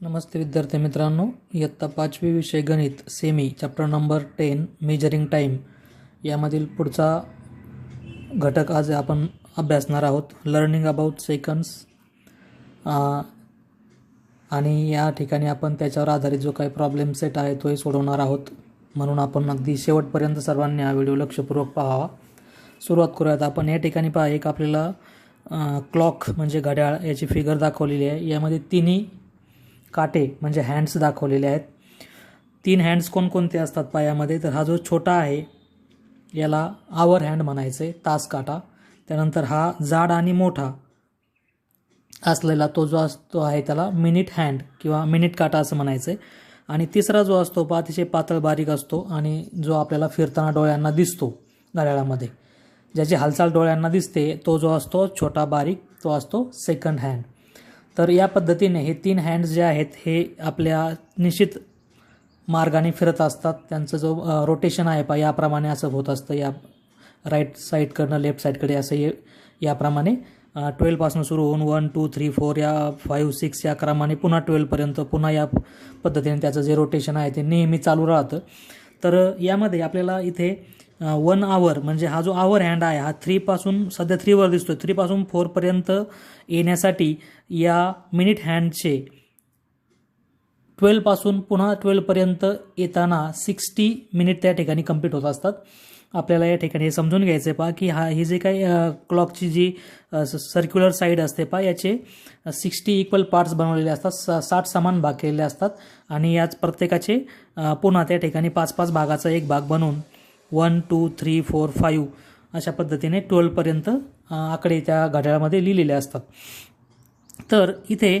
नमस्ते विद्यार्थी मित्रांनो इयत्ता पाचवी विषय गणित semi chapter number ten measuring time यामधील पुढचा घटक आज आपण अभ्यासणार आहोत. लर्निंग अबाउट सेकंड्स आणि या ठिकाणी आपण त्याच्यावर आधारित जो काही प्रॉब्लेम सेट आहे तोही सोडवणार आहोत. म्हणून आपण अगदी शेवटपर्यंत सर्वांनी हा व्हिडिओ लक्षपूर्वक पाहावा. सुरुवात करूयात. आपण या ठिकाणी पहा एक आपल्याला क्लॉक म्हणजे घड्याळ याची फिगर दाखवलेली आहे. यामध्ये तिन्ही काटे म्हणजे हँड्स दाखवलेले आहेत. तीन हँड्स कोणकोणते असतात पायामध्ये? तर हा जो छोटा आहे याला आवर हँड म्हणायचं आहे तास काटा. त्यानंतर हा जाड आणि मोठा असलेला तो जो असतो आहे त्याला मिनिट हँड किंवा मिनिट काटा असं म्हणायचं. आहे आणि तिसरा जो असतो पा अतिशय पातळ बारीक असतो आणि जो आपल्याला फिरताना डोळ्यांना दिसतो घड्याळामध्ये. ज्याची हालचाल डोळ्यांना दिसते तो जो असतो छोटा बारीक तो असतो सेकंड हँड तर या पद्धतीने हे तीन हँड्स जे आहेत हे आपल्या निश्चित मार्गाने फिरत असतात. त्यांचं जो रोटेशन आहे पा याप्रमाणे असं होत असतं. या राईट साईडकडनं लेफ्ट साईडकडे असं हे याप्रमाणे ट्वेल्वपासून सुरू होऊन वन टू थ्री फोर या फाईव्ह सिक्स या क्रमाने पुन्हा ट्वेल्वपर्यंत पुन्हा या पद्धतीने त्याचं जे रोटेशन आहे ते नेहमी चालू राहतं. तर यामध्ये आपल्याला इथे वन आवर म्हणजे हा जो आवर हँड आहे हा थ्रीपासून सध्या थ्रीवर दिसतो थ्रीपासून फोरपर्यंत येण्यासाठी या मिनिट हँडचे ट्वेल्वपासून पुन्हा ट्वेल्वपर्यंत येताना सिक्स्टी मिनिट त्या ठिकाणी कंप्लीट होत असतात. आपल्याला या ठिकाणी हे समजून घ्यायचं आहे पहा की हा ही जे काही क्लॉकची जी सर्क्युलर साईड असते पहा याचे सिक्स्टी इक्वल पार्ट्स बनवलेले असतात साठ समान भाग केलेले असतात आणि याच प्रत्येकाचे पुन्हा त्या ठिकाणी पाच पाच भागाचा एक भाग बनवून one two three four five अशा पद्धतीने ट्वेल्वपर्यंत आकडे त्या घड्याळामध्ये लिहिलेले असतात. तर इथे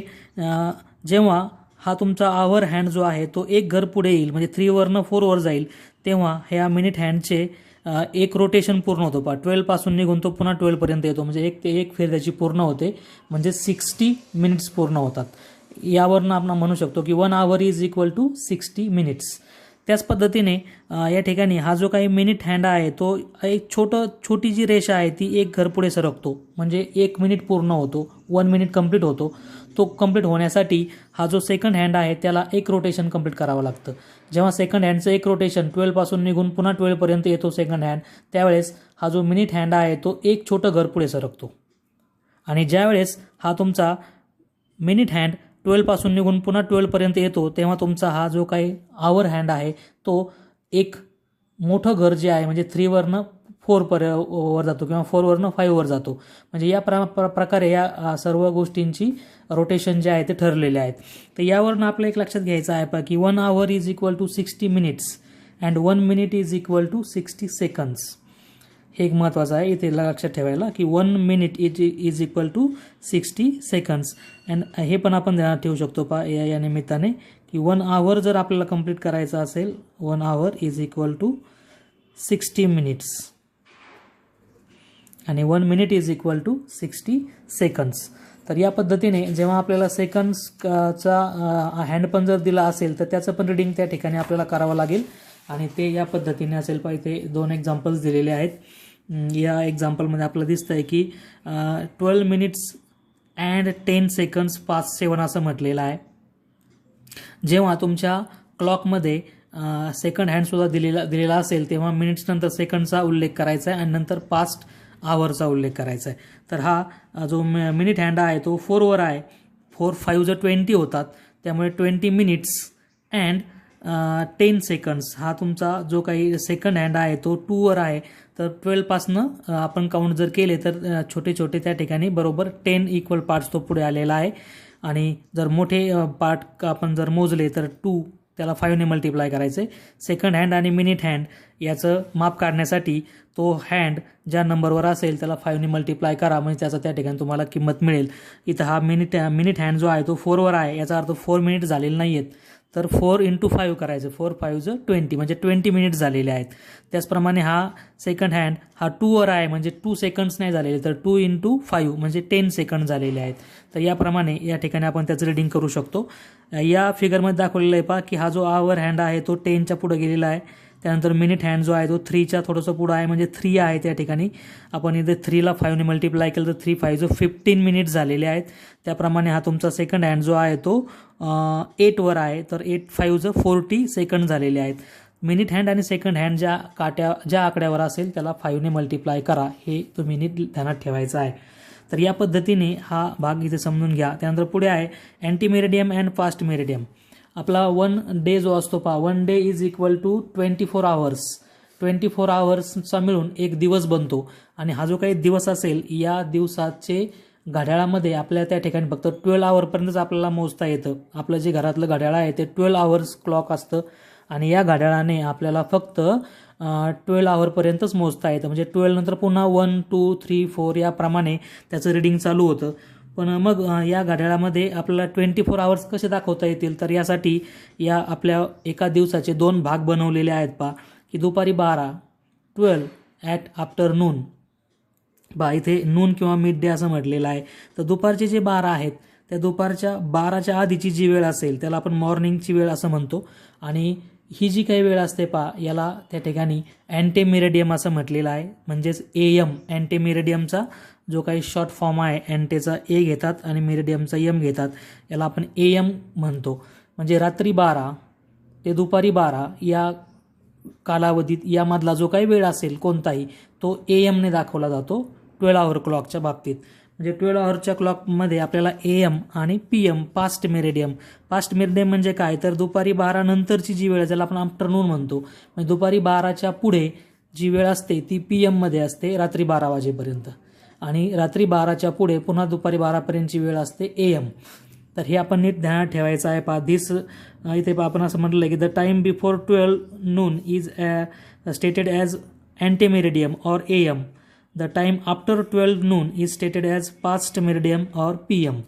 जेव्हा हा तुमचा आवर हँड जो आहे तो एक घर पुढे येईल म्हणजे थ्रीवरनं फोरवर जाईल तेव्हा ह्या मिनिट हँडचे एक रोटेशन पूर्ण होतो. पा ट्वेल्वपासून निघून तो पुन्हा ट्वेल्वपर्यंत येतो. म्हणजे एक ते एक फेर त्याची पूर्ण होते म्हणजे सिक्स्टी मिनिट्स पूर्ण होतात. यावरनं आपण म्हणू शकतो की one hour is equal to sixty minutes त्याच पद्धतीने या ठिकाणी हा जो काही मिनिट हँड आहे तो एक छोटं छोटी जी रेषा आहे ती एक घर पुढे सरकतो. म्हणजे एक मिनिट पूर्ण होतो वन मिनिट कंप्लीट होतो. तो कंप्लीट होण्यासाठी हा जो सेकंड हँड आहे त्याला एक रोटेशन कंप्लीट करावं लागतं. जेव्हा सेकंड हँडचं एक रोटेशन ट्वेल्वपासून निघून पुन्हा ट्वेल्वपर्यंत येतो सेकंड हँड त्यावेळेस हा जो मिनिट हँड आहे तो एक छोटं घर पुढे सरकतो. आणि ज्यावेळेस हा तुमचा मिनिट हँड ट्वेल्वपासून निघून पुन्हा ट्वेल्वपर्यंत येतो तेव्हा तुमचा हा जो काही आवर हँड आहे तो एक मोठं घर जे आहे म्हणजे थ्रीवरनं फोरपर वर जातो किंवा फोरवरनं फाईव्हवर जातो. म्हणजे या प्र प्रकारे या सर्व गोष्टींची रोटेशन जे आहे ते ठरलेले आहेत. तर यावरनं आपलं एक लक्षात घ्यायचं आहे की one hour is equal to sixty minutes and one minute is equal to sixty seconds हे एक महत्त्वाचं आहे. इथे लक्षात ठेवायला की one minute is is equal to sixty seconds and हे पण आपण ध्यानात ठेवू शकतो पा या या निमित्ताने की वन आवर जर आपल्याला कंप्लीट करायचं असेल one hour is equal to sixty minutes आणि one minute is equal to sixty seconds तर या पद्धतीने जेव्हा आपल्याला सेकंड्सचा हँड पण जर दिला असेल तर त्याचं पण रिडिंग त्या ठिकाणी आपल्याला करावं लागेल. आणि ते या पद्धतीने असेल पाहिजे इथे दोन एक्झाम्पल्स दिलेले आहेत. या एक्झाम्पलमध्ये आपलं दिसतं आहे की twelve minutes and ten seconds पाच सेवन असं म्हटलेलं आहे. जेव्हा तुमच्या क्लॉकमध्ये सेकंड हँडसुद्धा दिलेला दिलेला असेल तेव्हा मिनिट्स नंतर सेकंडचा उल्लेख करायचा आहे आणि नंतर पास्ट आवरचा उल्लेख करायचा आहे तर हा जो मिनिट हँड आहे तो फोरवर आहे. फोर फाईव्ह जर ट्वेंटी होतात. त्यामुळे twenty minutes and ten seconds हा तुमचा जो काही सेकंड हँड आहे तो टूवर आहे. तर ट्वेल्वपासनं आपण काउंट जर केले तर छोटे छोटे त्या ठिकाणी बरोबर टेन इक्वल पार्ट्स तो पुढे आलेला आहे. आणि जर मोठे पार्ट आपण जर मोजले तर टू त्याला फाईव्हने मल्टिप्लाय करायचे सेकंड हँड आणि मिनिट हँड याचं माप काढण्यासाठी तो हँड ज्या नंबरवर असेल त्याला फाईव्हने मल्टिप्लाय करा. म्हणजे त्याचा त्या ठिकाणी तुम्हाला किंमत मिळेल. इथं हा मिनिट मिनिट हँड जो आहे तो फोरवर आहे. याचा अर्थ फोर मिनिट झालेले नाही आहेत तर फोर इंटू फाईव्ह करायचं. फोर फाईव्हचं ट्वेंटी म्हणजे ट्वेंटी मिनिट्स झालेले आहेत. त्याचप्रमाणे हा सेकंड हँड हा टूवर आहे. म्हणजे टू सेकंड्स नाही झालेले तर टू इंटू फाईव्ह म्हणजे टेन सेकंड झालेले आहेत. तर याप्रमाणे या ठिकाणी आपण त्याचं रिडिंग करू शकतो. या फिगरमध्ये दाखवलेलं आहे पहा की हा जो आवर हँड आहे तो टेनच्या पुढे गेलेला आहे. त्यानंतर मिनिट हँड जो आहे तो थ्रीच्या थोडंसं पुढं आहे म्हणजे थ्री आहे त्या ठिकाणी. आपण इथे थ्रीला फाईव्हने मल्टिप्लाय केलं तर थ्री फाय जो फिफ्टीन मिनिट्स झालेले आहेत त्याप्रमाणे हा तुमचा सेकंड हँड जो आहे तो एटवर आहे. तर एट फाईव्हचं फोर्टी सेकंड झालेले आहेत. मिनिट हँड आणि सेकंड हँड ज्या काट्या ज्या आकड्यावर असेल त्याला फाईव्हने मल्टिप्लाय करा. हे तुम्ही नीट ध्यानात ठेवायचं आहे. तर या पद्धतीने हा भाग इथे समजून घ्या. त्यानंतर पुढे आहे ante meridiem and fast meridiem आपला वन डे जो असतो पहा one day is equal to twenty four hours twenty four आवर्सचा मिळून एक दिवस बनतो. आणि हा जो काही दिवस असेल या दिवसाचे घड्याळामध्ये आपल्या त्या ठिकाणी फक्त ट्वेल्व आवरपर्यंतच आपल्याला मोजता येतं. आपलं जे घरातलं घड्याळ आहे ते ट्वेल्व आवर्स क्लॉक असतं. आणि या घड्याळाने आपल्याला फक्त ट्वेल्व आवरपर्यंतच मोजता येतं. म्हणजे ट्वेल्व नंतर पुन्हा वन टू थ्री फोर याप्रमाणे त्याचं रिडिंग चालू होतं. पण मग या घड्याळामध्ये आपल्याला ट्वेंटी फोर आवर्स कसे दाखवता येतील? तर यासाठी या आपल्या एका दिवसाचे दोन भाग बनवलेले आहेत पा की दुपारी बारा ट्वेल्व ॲट आफ्टरनून बा इथे नून किंवा मिड डे असं म्हटलेलं आहे. तर दुपारचे जे बारा आहेत त्या दुपारच्या बाराच्या आधीची जी वेळ असेल त्याला आपण मॉर्निंगची वेळ असं म्हणतो. आणि ही जी काही वेळ असते पा याला त्या ठिकाणी अँटेमिरेडियम असं म्हटलेलं आहे. म्हणजेच ए एम अँटेमिरेडियमचा जो काही शॉर्ट फॉर्म आहे अँटेचा ए घेतात आणि मेरिडियमचा यम घेतात याला आपण ए एम म्हणतो. म्हणजे रात्री बारा ते दुपारी बारा या कालावधीत यामधला जो काही वेळ असेल कोणताही तो ए एमने दाखवला जातो ट्वेल्व आवर क्लॉकच्या बाबतीत. म्हणजे ट्वेल्व आवरच्या क्लॉकमध्ये आपल्याला ए एम आणि P M past meridiem past meridiem म्हणजे काय? तर दुपारी बारा नंतरची जी वेळ आहे ज्याला आपण आफ्टरनून म्हणतो. म्हणजे दुपारी बाराच्या पुढे जी वेळ असते ती पी एममध्ये असते रात्री बारा वाजेपर्यंत. आणि रात्री बाराच्या पुढे पुन्हा दुपारी बारापर्यंतची वेळ असते ए एम तर हे आपण नीट ध्यानात ठेवायचं आहे. पहा दिस इथे आपण असं म्हटलं की the time before twelve noon is stated as ante meridiem or A M the time after twelve noon is stated as past meridiem or P M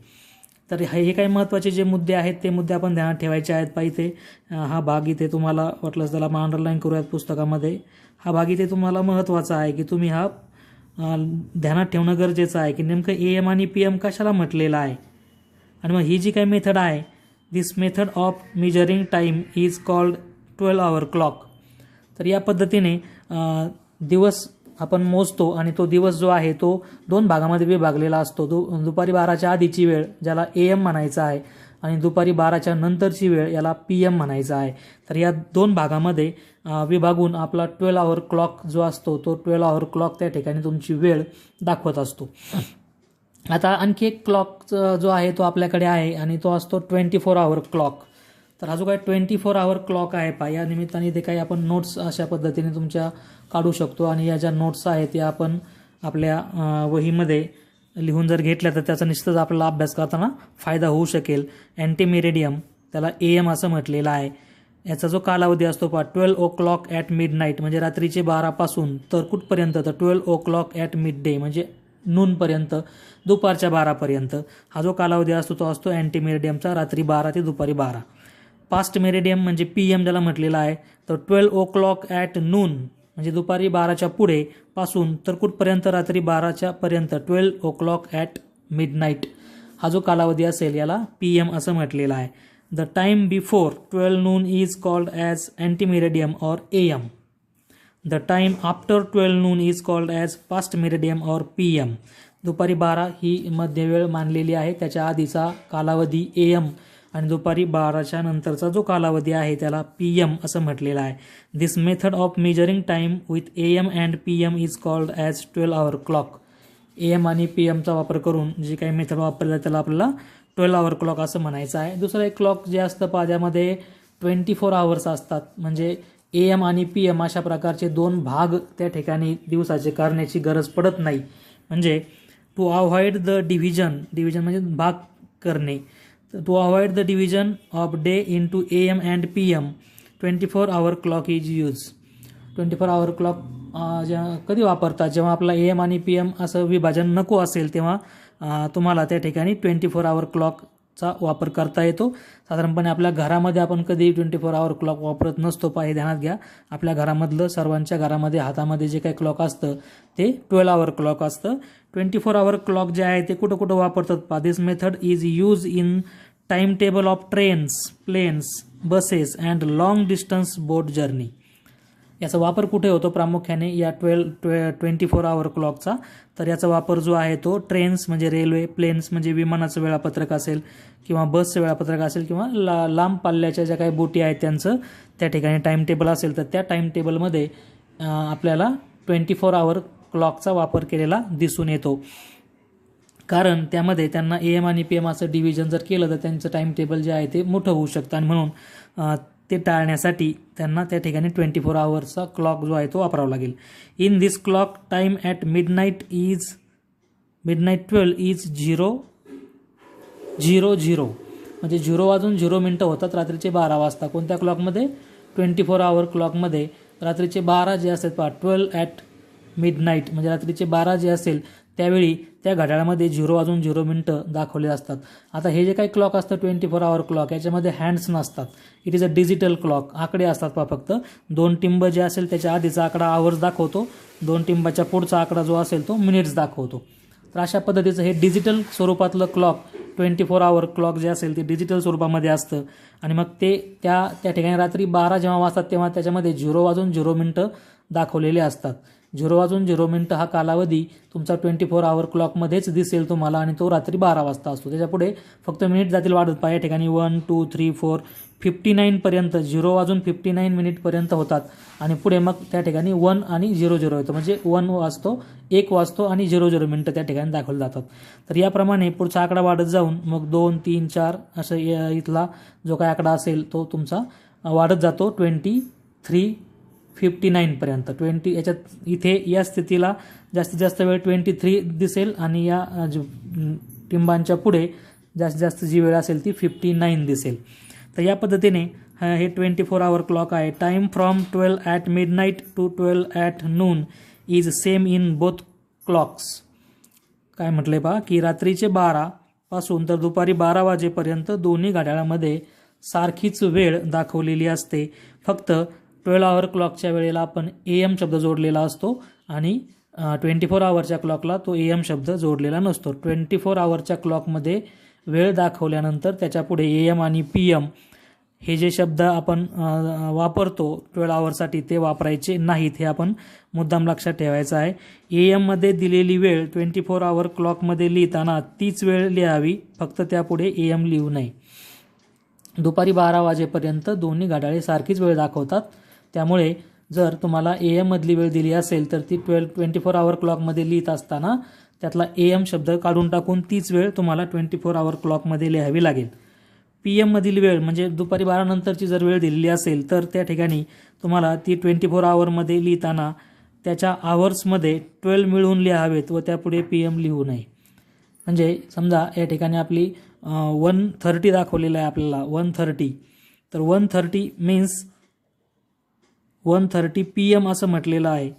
तर हे हे काही महत्त्वाचे जे मुद्दे आहेत ते मुद्दे आपण ध्यानात ठेवायचे आहेत. पहा इथे हा भाग इथे तुम्हाला वाटलंच त्याला मग अंडरलाईन करूयात पुस्तकामध्ये. हा भाग इथे तुम्हाला महत्त्वाचा आहे की तुम्ही हा ध्यानात ठेवणं गरजेचं आहे की नेमकं ए एम आणि पी एम कशाला म्हटलेलं आहे? आणि मग ही जी काही मेथड आहे this method of measuring time is called twelve hour clock तर या पद्धतीने दिवस आपण मोजतो आणि तो दिवस जो आहे तो दोन भागामध्ये विभागलेला असतो. दु दुपारी बाराच्या आधीची वेळ ज्याला ए एम म्हणायचा आहे. आणि दुपारी बाराच्या नंतरची वेळ याला पी एम म्हणायचा आहे. तर या दोन भागामध्ये विभागून आपला ट्वेल्व आवर क्लॉक जो असतो तो ट्वेल्व आवर क्लॉक त्या ठिकाणी तुमची वेळ दाखवत असतो. आता आणखी एक क्लॉक जो आहे तो आपल्याकडे आहे आणि तो असतो ट्वेंटी फोर आवर क्लॉक तर हा जो काय ट्वेंटी फोर आवर क्लॉक आहे पा या निमित्ताने ते काही आपण नोट्स अशा पद्धतीने तुमच्या काढू शकतो आणि या ज्या नोट्स आहेत या आपण आपल्या वहीमध्ये लिहून जर घेतल्या तर त्याचा निश्चितच आपल्याला अभ्यास करताना फायदा होऊ शकेल. अँटीमेरेडियम त्याला ए एम असं म्हटलेलं आहे. याचा जो कालावधी असतो पहा twelve o'clock at midnight म्हणजे रात्रीचे बारापासून तर कुठपर्यंत तर twelve o'clock at midday म्हणजे नूनपर्यंत दुपारच्या बारापर्यंत. हा जो कालावधी असतो तो असतो अँटीमेरिडियमचा रात्री बारा ते दुपारी बारा. पास्ट मेरिडियम म्हणजे पी एम ज्याला म्हटलेलं आहे तर twelve o'clock at noon म्हणजे दुपारी बाराच्या पुढे पासून तर कुठपर्यंत? रात्री बाराच्या पर्यंत twelve o'clock at midnight हा जो कालावधी असेल याला पी एम असं म्हटलेलं आहे. The time before twelve noon is called as ante meridiem or A M the time after twelve noon is called as past meridiem or P M दुपारी बारा ही मध्यवेळ मानलेली आहे. त्याच्या आधीचा कालावधी ए एम आणि दुपारी बाराच्या नंतरचा जो कालावधी आहे त्याला पी एम असं म्हटलेलं आहे. This method of measuring time with A M and P M is called as twelve hour clock A M आणि पी एमचा वापर करून जी काही मेथड वापरलं त्याला आपल्याला ट्वेल्व आवर क्लॉक असं म्हणायचं आहे. दुसरं एक क्लॉक जे असतं पाद्यामध्ये ट्वेंटी फोर आवर्स असतात. म्हणजे ए एम आणि पी एम अशा प्रकारचे दोन भाग त्या ठिकाणी दिवसाचे करण्याची गरज पडत नाही. म्हणजे to avoid the division division म्हणजे भाग करणे. To avoid the division of day into am A pm and P M twenty four hour clock is use twenty four hour clock जेव्हा कधी वापरतात जेव्हा आपला ए एम आणि पी एम असं विभाजन नको असेल तेव्हा uh, तुम्हाला त्या ठिकाणी ट्वेंटी फोर आवर क्लॉक चा वापर करता येतो. साधारणपणे आपल्या घरामध्ये आपण कधी ट्वेंटी फोर आवर क्लॉक वापरत नसतो पा हे ध्यानात घ्या. आपल्या घरामधलं सर्वांच्या घरामध्ये हातामध्ये जे काही क्लॉक असतं ते ट्वेल्व आवर क्लॉक असतं. ट्वेंटी फोर आवर क्लॉक जे आहे ते कुठं कुठं वापरतात पा this method is use in time table of trains planes buses and long distance boat journey याचा वापर कुठे होतो प्रामुख्याने या ट्वेल ट्वे ट्वेंटी फोर आवर क्लॉकचा तर याचा वापर जो आहे तो ट्रेन्स म्हणजे रेल्वे प्लेन्स म्हणजे विमानाचं वेळापत्रक असेल किंवा बसचं वेळापत्रक असेल किंवा ला लांब पाल्ल्याच्या ज्या काही बोटी आहेत त्यांचं त्या ठिकाणी टाईम टेबल असेल तर त्या टाईम टेबलमध्ये आपल्याला ट्वेंटी फोर आवर क्लॉकचा वापर केलेला दिसून येतो. कारण त्यामध्ये त्यांना ए एम आणि पी एम असं डिव्हिजन जर केलं तर त्यांचं टाईम टेबल जे आहे ते मोठं होऊ शकतं. आणि म्हणून ते टाळण्यासाठी त्यांना त्या ठिकाणी ट्वेंटी फोर आवर्सचा क्लॉक जो आहे तो वापरावा लागेल. In this clock time at midnight is midnight twelve is zero zero zero म्हणजे झिरो वाजून झिरो मिनटं होतात रात्रीचे बारा वाजता. कोणत्या क्लॉकमध्ये ट्वेंटी फोर आवर क्लॉकमध्ये रात्रीचे बारा जे असतात पहा ट्वेल्व ॲट मिड नाईट म्हणजे रात्रीचे बारा जे असेल त्यावेळी त्या घड्याळामध्ये झिरो वाजून झिरो मिनटं दाखवले असतात. आता हे जे काही क्लॉक असतं ट्वेंटी फोर आवर क्लॉक याच्यामध्ये हँड्स नसतात. It is a digital clock आकडे असतात पहा फक्त. दोन टिंब जे असेल त्याच्या आधीचा आकडा आवर्स दाखवतो. दोन टिंबाच्या पुढचा आकडा जो असेल तो मिनिट्स दाखवतो. तर अशा पद्धतीचं हे digital स्वरूपातलं clock twenty four hour clock जे असेल ते डिजिटल स्वरूपामध्ये असतं. आणि मग ते त्या त्या ठिकाणी रात्री बारा जेव्हा वाजतात तेव्हा त्याच्यामध्ये झिरो वाजून झिरो मिनटं दाखवलेले असतात. झिरो वाजून झिरो मिनटं हा कालावधी तुमचा ट्वेंटी फोर आवर क्लॉकमध्येच दिसेल तुम्हाला आणि तो रात्री बारा वाजता असतो. त्याच्यापुढे फक्त मिनिट जातील वाढत. पहा या ठिकाणी one two three four fifty नाईनपर्यंत zero वाजून फिफ्टी नाईन मिनिटपर्यंत होतात. आणि पुढे मग त्या ठिकाणी वन आणि झिरो झिरो येतो. म्हणजे वन वाजतो एक वाजतो आणि झिरो झिरो मिनटं त्या ठिकाणी दाखवले जातात. तर याप्रमाणे पुढचा आकडा वाढत जाऊन मग दोन तीन चार असं इथला जो काय आकडा असेल तो तुमचा वाढत जातो. ट्वेंटी थ्री फिफ्टी नाईनपर्यंत ट्वेंटी याच्यात इथे या स्थितीला जास्तीत जास्त वेळ ट्वेंटी थ्री दिसेल आणि या टिंबांच्या पुढे जास्तीत जास्त जी वेळ असेल ती फिफ्टी नाईन दिसेल. तर या पद्धतीने हे ट्वेंटी फोर आवर क्लॉक आहे. Time from twelve at midnight to twelve at noon is same in both clocks काय म्हटले पहा की रात्रीचे बारापासून तर दुपारी बारा वाजेपर्यंत दोन्ही घड्याळामध्ये सारखीच वेळ दाखवलेली असते. फक्त ट्वेल्व आवर क्लॉकच्या वेळेला आपण ए एम शब्द जोडलेला असतो आणि ट्वेंटी फोर आवरच्या क्लॉकला तो ए एम शब्द जोडलेला नसतो. ट्वेंटी फोर आवरच्या क्लॉकमध्ये वेळ दाखवल्यानंतर त्याच्यापुढे ए एम आणि पी एम हे जे शब्द आपण वापरतो ट्वेल्व आवरसाठी ते वापरायचे नाहीत हे आपण मुद्दाम लक्षात ठेवायचं आहे. ए एममध्ये दिलेली वेळ ट्वेंटी फोर आवर क्लॉकमध्ये लिहिताना तीच वेळ लिहावी फक्त त्यापुढे ए एम लिहू नये. दुपारी बारा वाजेपर्यंत दोन्ही घड्याळे सारखीच वेळ दाखवतात. त्यामुळे जर तुम्हाला ए एममधली वेळ दिली असेल तर ती ट्वेल्व ट्वेंटी फोर आवर क्लॉकमध्ये लिहित असताना त्यातला ए एम शब्द काढून टाकून तीच वेळ तुम्हाला ट्वेंटी फोर आवर क्लॉकमध्ये लिहावी लागेल. पी एममधील वेळ म्हणजे दुपारी बारानंतरची जर वेळ दिलेली असेल तर त्या ठिकाणी तुम्हाला ती ट्वेंटी फोर आवरमध्ये लिहिताना त्याच्या आवर्समध्ये ट्वेल्व मिळवून लिहावेत व त्यापुढे पी एम लिहू नये. म्हणजे समजा या ठिकाणी आपली वन थर्टी दाखवलेलं आहे आपल्याला वन थर्टी तर one thirty means one thirty P M असं म्हटलेलं आहे.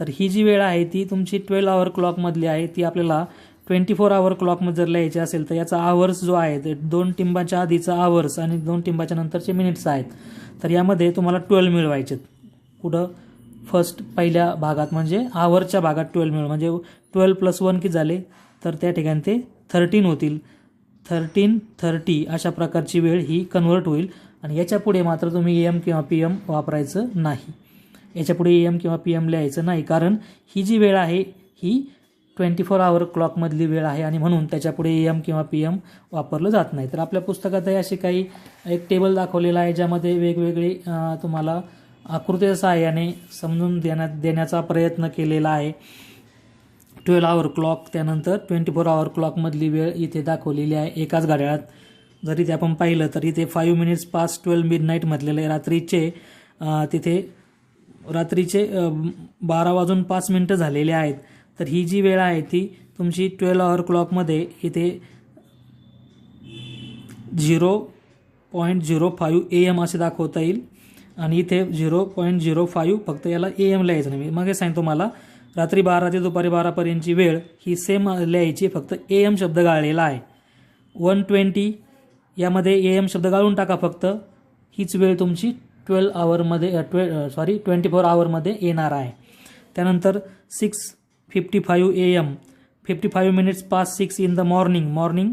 तर ही जी वेळ आहे ती तुमची ट्वेल्व आवर क्लॉकमधली आहे ती आपल्याला ट्वेंटी फोर आवर क्लॉकमध्ये जर लिहायची असेल तर याचा आवर्स जो आहे ते दोन टिंबाच्या आधीचा आवर्स आणि दोन टिंबाच्या नंतरचे मिनिट्स आहेत. तर यामध्ये तुम्हाला ट्वेल्व मिळवायचे कुठं फर्स्ट पहिल्या भागात म्हणजे आवरच्या भागात ट्वेल्व मिळव. म्हणजे ट्वेल्व प्लस वन की झाले? तर त्या ठिकाणी ते थर्टीन होतील. थर्टीन थर्टी अशा प्रकारची वेळ ही कन्वर्ट होईल. आणि याच्यापुढे मात्र तुम्ही ए एम किंवा पी एम वापरायचं नाही. याच्यापुढे ए एम किंवा पी एम लिहायचं नाही कारण ही जी वेळ आहे ही ट्वेंटी फोर आवर क्लॉकमधली वेळ आहे आणि म्हणून त्याच्यापुढे ए एम किंवा पी एम वापरलं जात नाही. तर आपल्या पुस्तकातही असे काही एक टेबल दाखवलेला आहे ज्यामध्ये वेगवेगळे तुम्हाला आकृतीच्या सहाय्याने समजून देण्यात देण्याचा प्रयत्न केलेला आहे. ट्वेल्व आवर क्लॉक त्यानंतर ट्वेंटी फोर आवर क्लॉकमधली वेळ इथे दाखवलेली आहे. एकाच घड्याळात जरी ते आपण पाहिलं तर इथे five minutes pass twelve midnight म्हटलेलं आहे रात्रीचे तिथे रात्रीचे बारा वाजून पाच मिनटं झालेले आहेत. तर ही जी वेळ आहे ती तुमची ट्वेल्व आवर क्लॉकमध्ये इथे zero point zero five A M असे दाखवता येईल. आणि इथे झिरो पॉईंट झिरो फाईव्ह फक्त याला ए एम लिहायचं नाही. मग हे सांगतो मला रात्री बारा ते दुपारी बारापर्यंतची वेळ ही सेम लिहायची फक्त ए एम शब्द गाळलेला आहे. वन ट्वेंटी यामध्ये ए एम शब्द गाळून टाका फक्त. हीच वेळ तुमची ट्वेल्व आवरमध्ये ट्वे सॉरी ट्वेंटी फोर आवरमध्ये येणार आहे. त्यानंतर six fifty five A M fifty five minutes pass six in the morning morning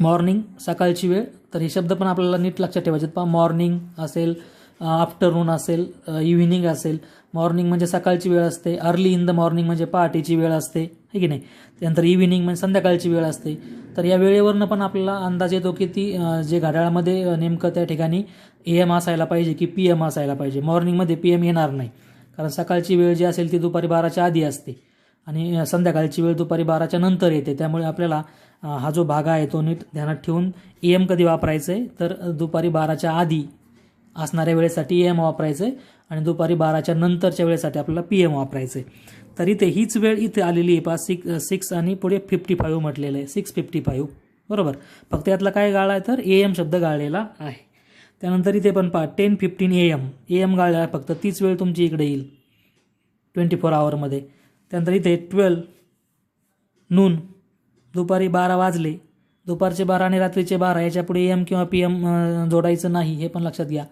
morning सकाळची वेळ. तर हे शब्द पण आपल्याला नीट लक्षात ठेवायचे पहा. मॉर्निंग असेल आफ्टरनून असेल इव्हिनिंग असेल. मॉर्निंग म्हणजे सकाळची वेळ असते. अर्ली इन द मॉर्निंग म्हणजे पहाटेची वेळ असते. है की नाही? त्यानंतर इव्हिनिंग म्हणजे संध्याकाळची वेळ असते. तर या वेळेवरनं पण आपल्याला अंदाज येतो की ती जे घड्याळामध्ये नेमकं त्या ठिकाणी ए एम असायला पाहिजे की पी एम असायला पाहिजे. मॉर्निंगमध्ये पी एम येणार नाही. कारण सकाळची वेळ जी असेल ती दुपारी बाराच्या आधी असते. आणि संध्याकाळची वेळ दुपारी बाराच्या नंतर येते. त्यामुळे आपल्याला हा जो भाग आहे तो नीट ध्यानात ठेवून ए एम कधी वापरायचं आहे तर दुपारी बाराच्या आधी असणाऱ्या वेळेसाठी ए एम वापरायचं आहे आणि दुपारी बाराच्या नंतरच्या वेळेसाठी आपल्याला पी एम वापरायचं आहे तर इथे हीच वेळ इथे आलेली आहे पा सिक्स सिक्स आणि पुढे फिफ्टी फाईव्ह म्हटलेलं आहे. सिक्स फिफ्टी फाईव्ह बरोबर? फक्त यातला काय गाळा आहे तर ए एम शब्द गाळलेला आहे. त्यानंतर इथे पण पहा ten fifteen A M A M गाळलेला आहे फक्त तीच वेळ तुमची इकडे येईल. ट्वेंटी फोर आवरमध्ये त्यानंतर इथे ट्वेल्व नून दुपारी बारा वाजले. दुपारचे बारा आणि रात्रीचे बारा याच्यापुढे एम किंवा पी एम जोडायचं नाही हे पण लक्षात घ्या.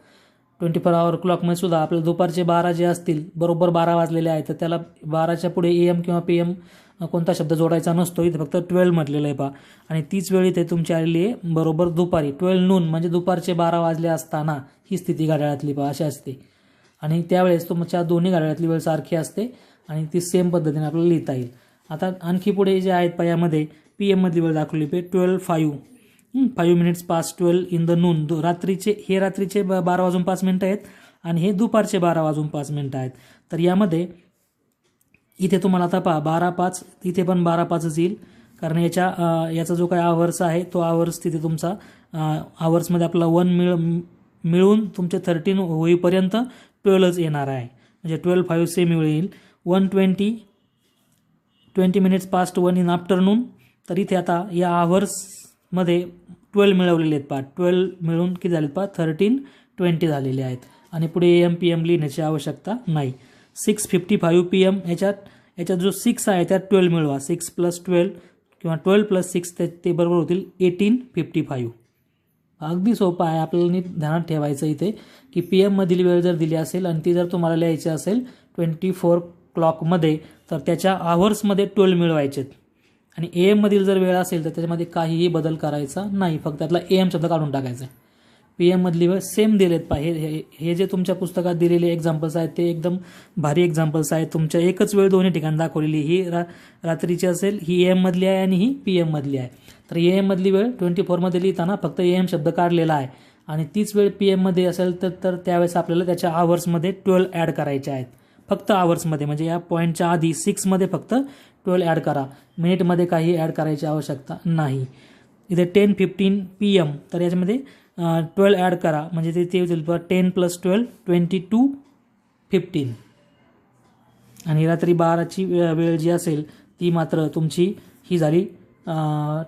ट्वेंटी फोर आवर क्लॉकमध्ये सुद्धा आपल्याला दुपारचे बारा जे असतील बरोबर बारा वाजलेले आहेत तर त्याला बाराच्या पुढे ए एम किंवा पी एम कोणता शब्द जोडायचा नसतो. इथे फक्त ट्वेल्व म्हटलेलं आहे पा आणि तीच वेळ इथे तुमची आलेली आहे बरोबर दुपारी. ट्वेल्व नून म्हणजे दुपारचे बारा वाजले असताना ही स्थिती घड्याळातली पा अशी असते. आणि त्यावेळेस तुमच्या दोन्ही घड्याळातली वेळ सारखी असते आणि ती सेम पद्धतीने आपल्याला लिहिता येईल. आता आणखी पुढे जे आहेत पा यामध्ये पी एममधली वेळ दाखवली पे twelve five five minutes pass twelve in the noon दो रात्रीचे हे रात्रीचे ब बारा वाजून पाच मिनटं आहेत आणि हे दुपारचे बारा वाजून पाच मिनटं आहेत. तर यामध्ये इथे तुम्हाला आता पहा बारा पाच इथे पण बारा पाचच येईल. कारण याच्या याचा जो काही आवर्स आहे तो आवर्स तिथे तुमचा आवर्समध्ये आपला वन मिळ मिळून तुमचे थर्टीन होईपर्यंत ट्वेल्वच येणार आहे. म्हणजे ट्वेल्व फाईव्ह सेम वेळ येईल one twenty twenty minutes past one in afternoon तर इथे आता या आवर्स मध्ये ट्वेल्व मिळवलेले आहेत पहा ट्वेल्व मिळून किती झालेत पहा थर्टीन ट्वेंटी झालेले आहेत. आणि पुढे ए एम पी एम लिहिण्याची आवश्यकता नाही. Six fifty five P M याच्यात याच्यात जो सिक्स आहे त्यात ट्वेल्व मिळवा. सिक्स प्लस ट्वेल्व किंवा ट्वेल्व प्लस सिक्स ते ते बरोबर होतील एटीन फिफ्टी फाईव्ह अगदी सोपं आहे. आपल्याला नीट ध्यानात ठेवायचं इथे की पी एममधील वेळ जर दिली असेल आणि ती जर तुम्हाला लिहायची असेल ट्वेंटी फोर क्लॉकमध्ये तर त्याच्या आवर्समध्ये ट्वेल्व मिळवायचेत. आणि ए एममधील जर वेळ असेल तर त्याच्यामध्ये काहीही बदल करायचा नाही. फक्त त्यातला ए एम शब्द काढून टाकायचा आहे. पी एममधली वेळ सेम दिलेत पा हे हे- हे जे तुमच्या पुस्तकात दिलेले एक्झाम्पल्स आहेत ते एकदम भारी एक्झाम्पल्स आहेत. तुमच्या एकच वेळ दोन्ही ठिकाणी दाखवलेली ही रा रात्रीची असेल ही ए एममधली आहे आणि ही पी एममधली आहे. तर ए एममधली वेळ ट्वेंटी फोरमध्ये लिहिताना फक्त ए एम शब्द काढलेला आहे. आणि तीच वेळ पी एममध्ये असेल तर तर त्यावेळेस आपल्याला त्याच्या आवर्समध्ये ट्वेल्व ॲड करायचे आहेत. फक्त आवर्समध्ये म्हणजे या पॉईंटच्या आधी सिक्समध्ये फक्त ट्वेल्व ॲड करा. मिनिटमध्ये काही ॲड करायची आवश्यकता नाही. इथे टेन फिफ्टीन पी एम तर याच्यामध्ये ट्वेल्व ॲड करा. म्हणजे ते ते होतील ten plus twelve twenty two fifteen आणि रात्री बाराची वे- वेळ जी असेल ती मात्र तुमची ही झाली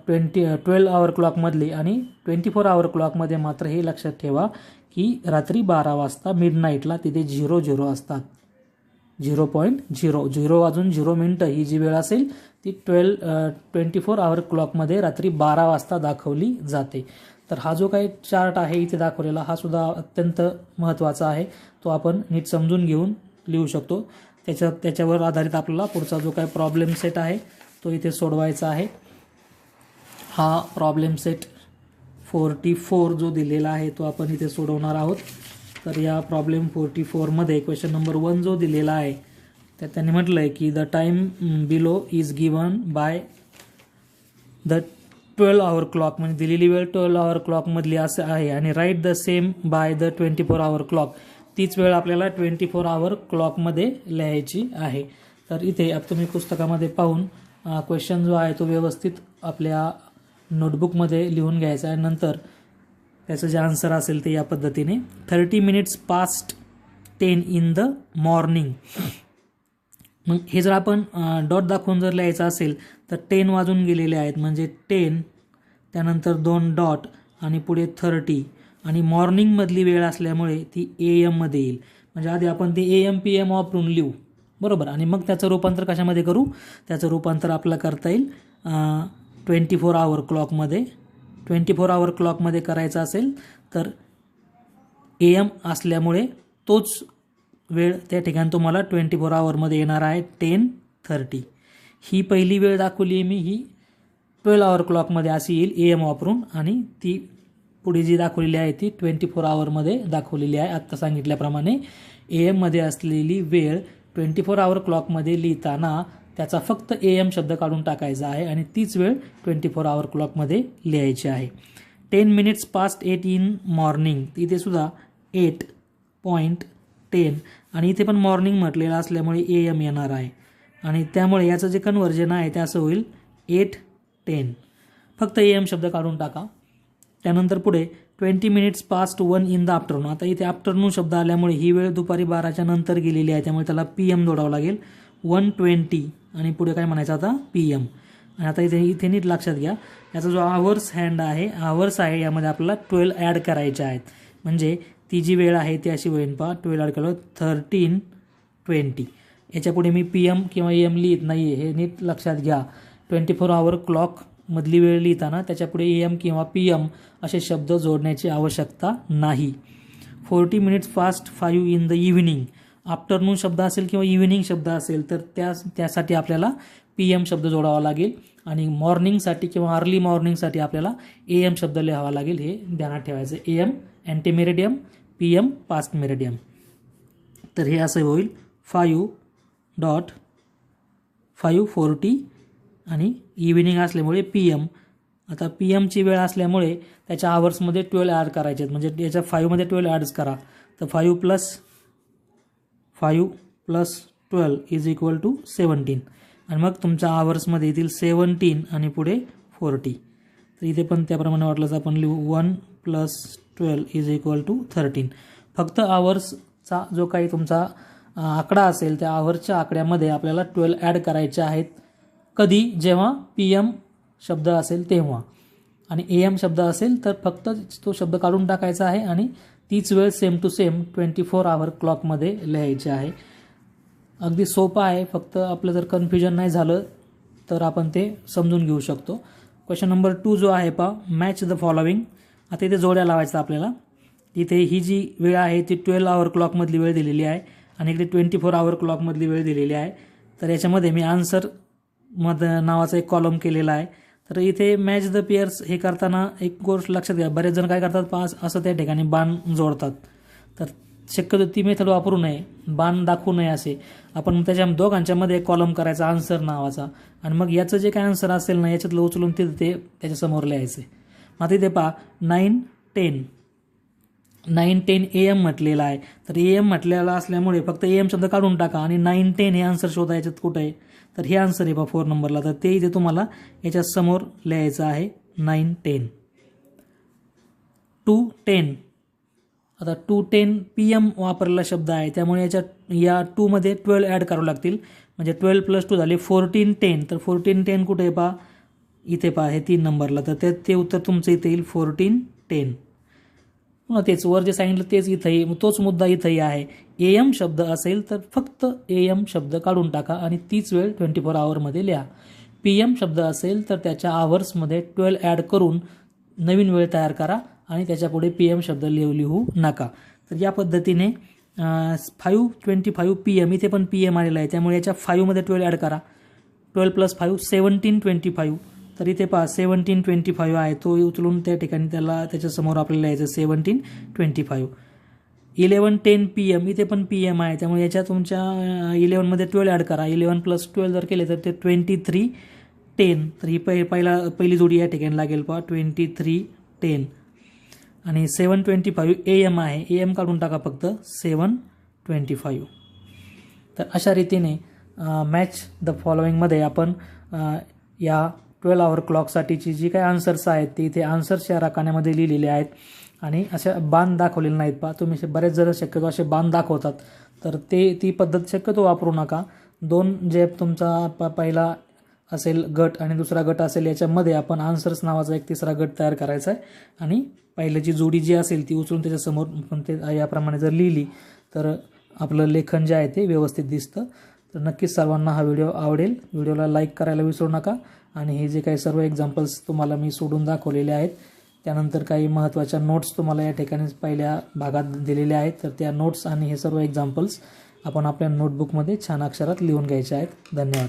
ट्वेंटी ट्वेल्व आवर क्लॉकमधली आणि ट्वेंटी फोर आवर क्लॉकमध्ये मात्र हे लक्षात ठेवा की रात्री बारा वाजता मिड नाईटला तिथे झिरो झिरो असतात. झिरो पॉईंट झिरो झिरो वाजून झिरो मिनटं ही जी वेळ असेल ती ट्वेल्व ट्वेंटी फोर आवर क्लॉकमध्ये रात्री बारा वाजता दाखवली जाते. तर हा जो काही चार्ट आहे इथे दाखवलेला हा सुद्धा अत्यंत महत्त्वाचा आहे. तो आपण नीट समजून घेऊन लिहू शकतो. त्याच्या त्याच्यावर आधारित आपल्याला पुढचा जो काही प्रॉब्लेम सेट आहे तो इथे सोडवायचा आहे. हा प्रॉब्लेम सेट फोर्टी फोर जो दिलेला आहे तो आपण इथे सोडवणार आहोत. तर या प्रॉब्लेम फोर्टी फोरमध्ये क्वेश्चन नंबर वन जो दिलेला आहे तर त्यांनी म्हटलं आहे की the time below is given by the twelve hour clock म्हणजे दिलेली वेळ ट्वेल्व आवर क्लॉकमधली असं आहे आणि write the same by the twenty four hour clock तीच वेळ आपल्याला ट्वेंटी फोर आवर क्लॉकमध्ये लिहायची आहे. तर इथे आता तुम्ही पुस्तकामध्ये पाहून क्वेश्चन जो आहे तो व्यवस्थित आपल्या नोटबुकमध्ये लिहून घ्यायचा आहे. नंतर त्याचं जे आन्सर असेल ते या पद्धतीने. Thirty minutes past ten in the morning मग हे जर आपण डॉट दाखवून जर लिहायचं असेल तर टेन वाजून गेलेले आहेत. म्हणजे टेन त्यानंतर दोन डॉट आणि पुढे थर्टी आणि मॉर्निंगमधली वेळ असल्यामुळे ती ए एममध्ये येईल. म्हणजे आधी आपण ती ए एम पी एम वापरून लिहू. बरोबर? आणि मग त्याचं रूपांतर कशामध्ये करू? त्याचं रूपांतर आपल्याला करता येईल ट्वेंटी फोर आवर क्लॉकमध्ये ट्वेंटी फोर आवर क्लॉकमध्ये करायचं असेल तर ए एम असल्यामुळे तोच वेळ त्या ठिकाणी तुम्हाला ट्वेंटी फोर आवरमध्ये येणार आहे टेन थर्टी ही पहिली वेळ दाखवली आहे मी ही ट्वेल्व आवर क्लॉकमध्ये अशी येईल ए एम वापरून आणि ती पुढे जी दाखवलेली आहे ती ट्वेंटी फोर आवरमध्ये दाखवलेली आहे. आत्ता सांगितल्याप्रमाणे ए एममध्ये असलेली वेळ ट्वेंटी फोर आवर क्लॉकमध्ये लिहिताना त्याचा फक्त ए एम शब्द काढून टाकायचा आहे आणि तीच वेळ ट्वेंटी फोर आवर क्लॉकमध्ये लिहायची आहे. Ten minutes past eight in morning इथे सुद्धा एट पॉईंट टेन आणि इथे पण मॉर्निंग म्हटलेलं असल्यामुळे ए एम येणार आहे. आणि त्यामुळे याचं जे कन्वर्जन आहे ते असं होईल एट टेन फक्त ए एम शब्द काढून टाका. त्यानंतर पुढे twenty minutes past one in the afternoon आता इथे आफ्टरनून शब्द आल्यामुळे ही वेळ दुपारी बाराच्या नंतर गेलेली आहे. त्यामुळे त्याला पी एम जोडावं लागेल. वन ट्वेंटी आणि पुढे काय म्हणायचं आता? पी एम आणि आता इथे इथे नीट लक्षात घ्या. याचा जो आवर्स हँड आहे आवर्स आहे यामध्ये आपल्याला ट्वेल्व ॲड करायचे आहेत. म्हणजे ती जी वेळ आहे ती अशी होईल पहा. ट्वेल्व ॲड केलं थर्टीन ट्वेंटी याच्यापुढे मी पी एम किंवा एम लिहित नाही आहे हे नीट लक्षात घ्या. ट्वेंटी फोर आवर क्लॉक मधली वेळ लिहिताना त्याच्यापुढे ए एम किंवा पी एम असे शब्द जोडण्याची आवश्यकता नाही. Forty minutes fast five in the evening afternoon शब्द असेल किंवा इव्हिनिंग शब्द असेल तर त्या त्यासाठी आपल्याला पी एम शब्द जोडावा लागेल आणि मॉर्निंगसाठी किंवा अर्ली मॉर्निंगसाठी आपल्याला ए एम शब्द लिहावा लागेल. हे ध्यानात ठेवायचं. A M ante meridiem P M past meridiem तर हे असं होईल. फायू डॉट फायू फोर्टी आणि इव्हिनिंग असल्यामुळे पी एम आता पी एमची वेळ असल्यामुळे त्याच्या आवर्समध्ये ट्वेल्व ॲड करायचे आहेत म्हणजे याच्या फाईव्हमध्ये ट्वेल्व ॲड्स करा. तर five plus five plus twelve is equal to seventeen. आणि मग तुमच्या आवर्समध्ये येतील सेवन्टीन आणि पुढे फोर्टी. तर इथे पण त्याप्रमाणे वाटलंच आपण लिहू one plus twelve is equal to thirteen. फक्त आवर्सचा जो काही तुमचा आकडा असेल त्या आवर्सच्या आकड्यामध्ये आपल्याला ट्वेल्व ॲड करायचे आहेत कधी? जेव्हा पी एम शब्द असेल तेव्हा. आणि ए एम शब्द असेल तर फक्त तो शब्द काढून टाकायचा आहे आणि तीच वेळ same to same twenty four hour क्लॉकमध्ये लिहायची आहे. अगदी सोपं आहे फक्त आपलं जर कन्फ्युजन नाही झालं तर आपण ते समजून घेऊ शकतो. क्वेश्चन नंबर टू जो आहे पा मॅच द फॉलोविंग आता इथे जोड्या लावायचा आपल्याला. इथे ही जी वेळ आहे ती ट्वेल्व आवर क्लॉकमधली वेळ दिलेली आहे आणि इकडे ट्वेंटी फोर आवर क्लॉकमधली वेळ दिलेली आहे. तर याच्यामध्ये मी आन्सर मध नावाचा एक कॉलम केलेला आहे. तर इथे मॅच द पेयर्स हे करताना एक गोष्ट लक्षात घ्या. बरेच जण काय करतात? पास असं त्या ठिकाणी बाण जोडतात. तर शक्यतो ती मेथड वापरू नये. बाण दाखवू नये असे. आपण त्याच्या दोघांच्यामध्ये कॉलम करायचा आन्सर नावाचा. आणि मग याचं जे काय आन्सर असेल ना याच्यातलं उचलून तिथं ते त्याच्यासमोर लिहायचे. मग आता इथे पहा nine ten nine ten A M म्हटलेलं आहे. तर ए एम म्हटलेला असल्यामुळे फक्त ए एम शब्द काढून टाका आणि नाईन टेन हे आन्सर शोधायच्यात कुठं आहे? तर हे आन्सर आहे बा फोर नंबरला तर ते इथे तुम्हाला याच्यासमोर लिहायचं आहे नाईन टेन टू टेन आता टू टेन पी एम वापरलेला शब्द आहे. त्यामुळे याच्या या टूमध्ये ट्वेल्व ॲड करावं लागतील. म्हणजे ट्वेल्व प्लस टू झाले फोर्टीन टेन तर फोर्टीन टेन कुठे आहे पा? इथे पहा हे तीन नंबरला तर ते ते उत्तर तुमचं इथे येईल फोर्टीन टेन पुन्हा तेच वर जे सांगितलं तेच इथंही मग तोच मुद्दा इथंही आहे. ए एम शब्द असेल तर फक्त ए एम शब्द काढून टाका आणि तीच वेळ ट्वेंटी फोर आवरमध्ये लिहा. पी एम शब्द असेल तर त्याच्या आवर्समध्ये ट्वेल्व ॲड करून नवीन वेळ तयार करा आणि त्याच्यापुढे पी एम शब्द लिहू लिहू नका. तर या पद्धतीने five twenty five P M इथे पण पी एम आलेलं आहे. त्यामुळे याच्या फाईव्हमध्ये ट्वेल्व ॲड करा. Twelve plus five seventeen twenty five तर इथे पहा सेवन्टीन ट्वेंटी फाईव्ह आहे. तो उचलून त्या ठिकाणी त्याला त्याच्यासमोर आपल्याला यायचं seventeen twenty five eleven ten P M इथे पण पी एम आहे. त्यामुळे याच्या तुमच्या इलेवनमध्ये ट्वेल्व ॲड करा. इलेवन प्लस ट्वेल्व जर केले तर ते ट्वेंटी थ्री टेन तर ही पै पहिला पहिली जोडी या ठिकाणी लागेल पहा ट्वेंटी थ्री टेन आणि seven twenty five A M आहे. ए एम काढून टाका फक्त सेवन ट्वेंटी फाईव्ह तर अशा रीतीने मॅच द फॉलोईंगमध्ये आपण या ट्वेल्व आवर क्लॉकसाठीची जी काही आन्सर्स आहेत ती इथे आन्सर्स या राखाण्यामध्ये लिहिलेले आहेत. आणि अशा बाण दाखवलेले नाहीत पा तुम्ही असे बरेच जण शक्यतो असे बाण दाखवतात. तर ते ती पद्धत शक्यतो वापरू नका. दोन जे तुमचा प पहिला असेल गट आणि दुसरा गट असेल याच्यामध्ये आपण आन्सर्स नावाचा एक तिसरा गट तयार करायचा आहे. आणि पहिल्याची जोडी जी असेल ती उचलून त्याच्यासमोर पण ते याप्रमाणे जर लिहिली तर आपलं लेखन जे आहे ते व्यवस्थित दिसतं. तर नक्कीच सर्वांना हा व्हिडिओ आवडेल. व्हिडिओला लाईक करायला विसरू नका. आणि हे जे काही सर्व एक्झाम्पल्स तुम्हाला मी सोडून दाखवलेले आहेत त्यानंतर काही महत्त्वाच्या नोट्स तुम्हाला या ठिकाणी पहिल्या भागात दिलेल्या आहेत. तर त्या नोट्स आणि हे सर्व एक्झाम्पल्स आपण आपल्या नोटबुकमध्ये छान अक्षरात लिहून घ्यायचे आहेत. धन्यवाद.